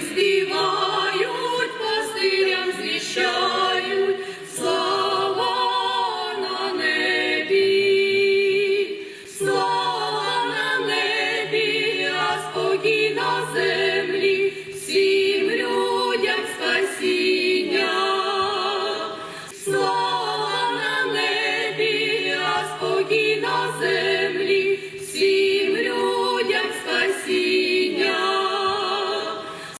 співають пастирям звіща.